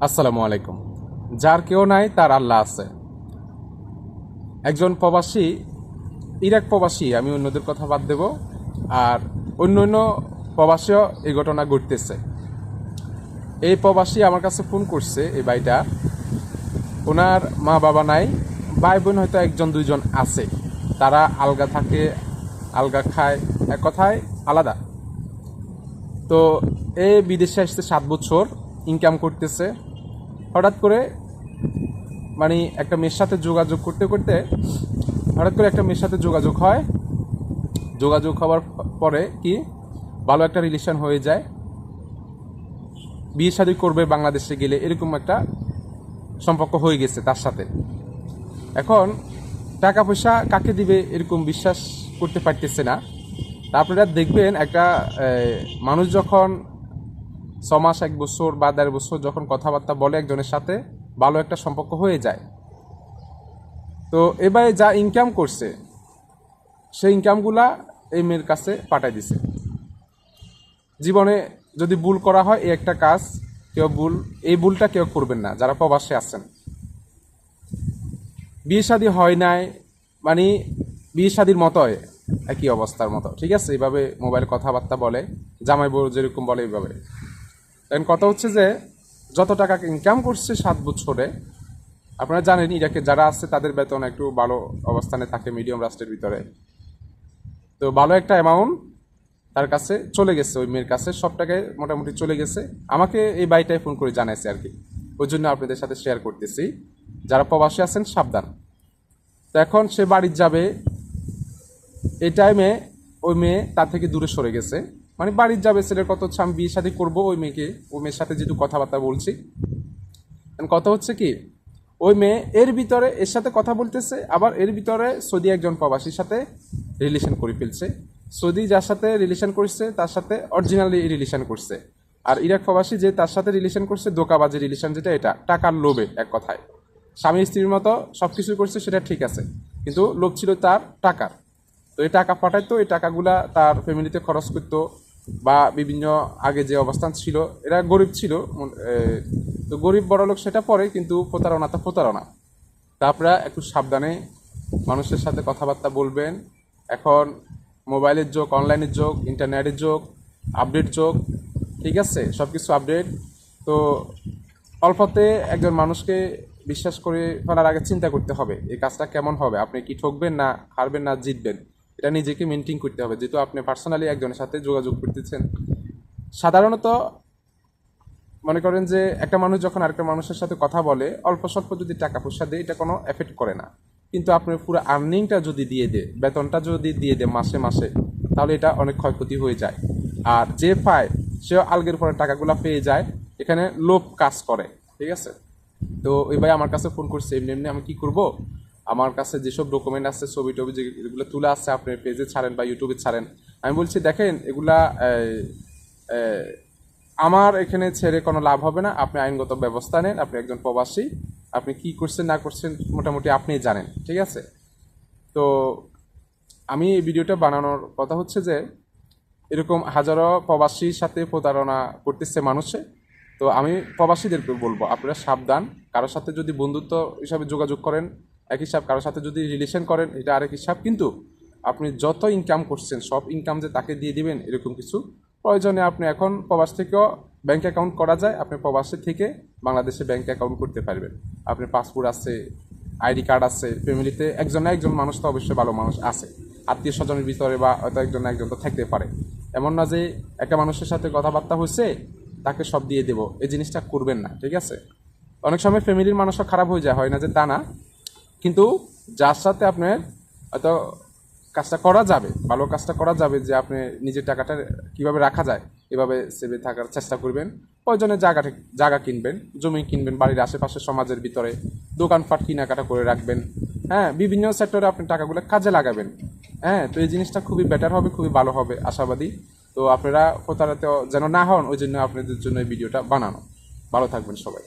আসসালামু আলাইকুম। যার কেউ নাই, তার আল্লাহ আছে। একজন প্রবাসী, ইরাক প্রবাসী, আমি অন্যদের কথা বাদ দেব। আর অন্য অন্য প্রবাসীও এই ঘটনা ঘটতেছে। এই প্রবাসী আমার কাছে ফোন করছে, এই ভাইটা। ওনার মা বাবা নাই ভাই বোন হয়তো একজন, দুইজন আছে। তারা আলগা থাকে, আলগা খায়, এক কথায় আলাদা। তো এ বিদেশে আসতে সাত বছর ইনকাম করতেছে। হঠাৎ করে মানে একটা মেয়ের সাথে যোগাযোগ করতে করতে, হঠাৎ করে একটা মেয়ের সাথে যোগাযোগ হয়। যোগাযোগ হওয়ার পরে কি, ভালো একটা রিলেশন হয়ে যায়। বিয়ে শাদী করবে বাংলাদেশে গেলে এরকম একটা সম্পর্ক হয়ে গেছে তার সাথে। এখন টাকা পয়সা কাকে দিবে এরকম বিশ্বাস করতে পারতেছে না। তা আপনারা দেখবেন একটা মানুষ যখন ছ মাস এক বছর বা দেড় বছর যখন কথাবার্তা বলে একজনের সাথে, ভালো একটা সম্পর্ক হয়ে যায়। তো এবারে যা ইনকাম করছে, সেই ইনকামগুলা এই মেয়ের কাছে পাঠাই দিছে। জীবনে যদি ভুল করা হয়, এই একটা কাজ, কেউ ভুল, এই ভুলটা কেউ করবেন না, যারা প্রবাসে আছেন। বিয়ে শাদী হয় নাই মানে বিয়ে শাদির মতোই, একই অবস্থার মতো, ঠিক আছে? এইভাবে মোবাইল কথাবার্তা বলে, জামাই বউ যেরকম বলে, এইভাবে। কথা হচ্ছে যে, যত টাকা ইনকাম করছে সাত বছরে, আপনারা জানেন ইরাকে যারা আছে তাদের বেতন একটু ভালো অবস্থানে থাকে মিডিয়াম রাষ্ট্রের ভিতরে। তো ভালো একটা অ্যামাউন্ট তার কাছে চলে গেছে, ওই মেয়ের কাছে। সব টাকায় মোটামুটি চলে গেছে। আমাকে এই বাড়িটায় ফোন করে জানাইছে আর কি ওই জন্য আপনাদের সাথে শেয়ার করতেছি। যারা প্রবাসী আছেন, সাবধান। তো এখন সে বাড়ির যাবে, এই টাইমে ওই মেয়ে তার থেকে দূরে সরে গেছে। মানে বাড়ির যাবে, ছেলের কত হচ্ছে আমি বিয়ে সাথে করব ওই মেয়েকে, ওই মেয়ের সাথে যেহেতু কথাবার্তা বলছি। কথা হচ্ছে কি, ওই মেয়ে এর ভিতরে এর সাথে কথা বলতেছে, আবার এর ভিতরে সৌদি একজন প্রবাসীর সাথে রিলেশন করে ফেলছে। সৌদি যার সাথে রিলেশন করছে, তার সাথে অরিজিনালি রিলেশন করছে। আর ইরাক প্রবাসী যে তার সাথে রিলেশন করছে দোকাবাজি রিলেশন যেটা এটা, টাকার লোভে এক কথায়। স্বামী স্ত্রীর মতো সব কিছু করছে, সেটা ঠিক আছে, কিন্তু লোভ ছিল তার টাকার। তো এই টাকা পাঠাইতো, এই টাকাগুলা তার ফ্যামিলিতে খরচ করতো বা বিভিন্ন আগে যে অবস্থান ছিল, এরা গরিব ছিল। তো গরিব বড় লোক সেটা পরে, কিন্তু প্রতারণা তো প্রতারণা। তা আপনারা একটু সাবধানে মানুষের সাথে কথাবার্তা বলবেন। এখন মোবাইলের যোগ, অনলাইনের যোগ, ইন্টারনেটের যোগ, আপডেট যোগ, ঠিক আছে? সব কিছু আপডেট। তো অল্পতে একজন মানুষকে বিশ্বাস করে ফেলার আগে চিন্তা করতে হবে, এই কাজটা কেমন হবে? আপনি কি ঠকবেন না, হারবেন না, জিতবেন? এটা নিজেকে মেনটেন করতে হবে। যেহেতু আপনি পার্সোনালি একজনের সাথে যোগাযোগ করতেছেন। সাধারণত মনে করেন যে একটা মানুষ যখন আরেকটা মানুষের সাথে কথা বলে, অল্প স্বল্প যদি টাকা পয়সা দেয়, এটা কোনো এফেক্ট করে না। কিন্তু আপনার পুরো আর্নিংটা যদি দিয়ে দেয়, বেতনটা যদি দিয়ে দেয় মাসে মাসে, তাহলে এটা অনেক ক্ষয়ক্ষতি হয়ে যায়। আর যে পায়, সেও আলগের পরে টাকাগুলো পেয়ে যায়, এখানে লোভ কাজ করে, ঠিক আছে? তো ওই ভাই আমার কাছে ফোন করছে, এমনি এমনি আমি কি করব? আমার কাছে যেসব ডকুমেন্ট আছে ছবি টবি যেগুলো তুলে আছে আপনি পেজে ছাড়েন বা ইউটিউবে ছাড়েন, আমি বলছি, দেখেন, এগুলা আমার এখানে ছেড়ে কোনো লাভ হবে না। আপনি আইনগত ব্যবস্থা নেন, আপনি একজন প্রবাসী, আপনি কি করছেন, না করছেন মোটামুটি আপনিই জানেন, ঠিক আছে? তো আমি এই ভিডিওটা বানানোর কথা হচ্ছে যে, এরকম হাজারো প্রবাসীর সাথে প্রতারণা করতেছে মানুষে। তো আমি প্রবাসীদেরকে বলব, আপনারা সাবধান। কারোর সাথে যদি বন্ধুত্ব হিসাবে যোগাযোগ করেন এক হিসাব কারোর সাথে যদি রিলেশন করেন, এটা আরেক হিসাব কিন্তু আপনি যত ইনকাম করছেন, সব ইনকাম যে তাকে দিয়ে দিবেন, এরকম কিছু প্রয়োজনে আপনি এখন প্রবাস থেকেও ব্যাংক অ্যাকাউন্ট করা যায়। আপনি প্রবাসী থেকে বাংলাদেশে ব্যাংক অ্যাকাউন্ট করতে পারবেন। আপনার পাসপোর্ট আছে আইডি কার্ড আছে ফ্যামিলিতে একজন না একজন মানুষ তো অবশ্যই ভালো মানুষ আছে। আত্মীয় স্বজনের ভিতরে বা হয়তো একজন না একজন তো থাকতে পারে। এমন না যে একটা মানুষের সাথে কথাবার্তা হয়েছে, তাকে সব দিয়ে দেবো। এই জিনিসটা করবেন না, ঠিক আছে? অনেক সময় ফ্যামিলির মানুষও খারাপ হয়ে যায়, হয় না যে তা না। কিন্তু যার সাথে আপনার হয়তো কাজটা করা যাবে, ভালো কাজটা করা যাবে যে আপনি নিজের টাকাটা কীভাবে রাখা যায়, এভাবে সেভে থাকার চেষ্টা করবেন। প্রয়োজনে জায়গা ঠিক- জায়গা কিনবেন, জমি কিনবেন, বাড়ির আশেপাশে সমাজের ভিতরে দোকানপাট কেনাকাটা করে রাখবেন। হ্যাঁ বিভিন্ন সেক্টরে আপনি টাকাগুলো কাজে লাগাবেন। হ্যাঁ তো এই জিনিসটা খুবই বেটার হবে, খুবই ভালো হবে, আশাবাদী। তো আপনারা প্রতারিত যেন না হন, ওই জন্য আপনাদের জন্য এই ভিডিওটা বানানো। ভালো থাকবেন সবাই।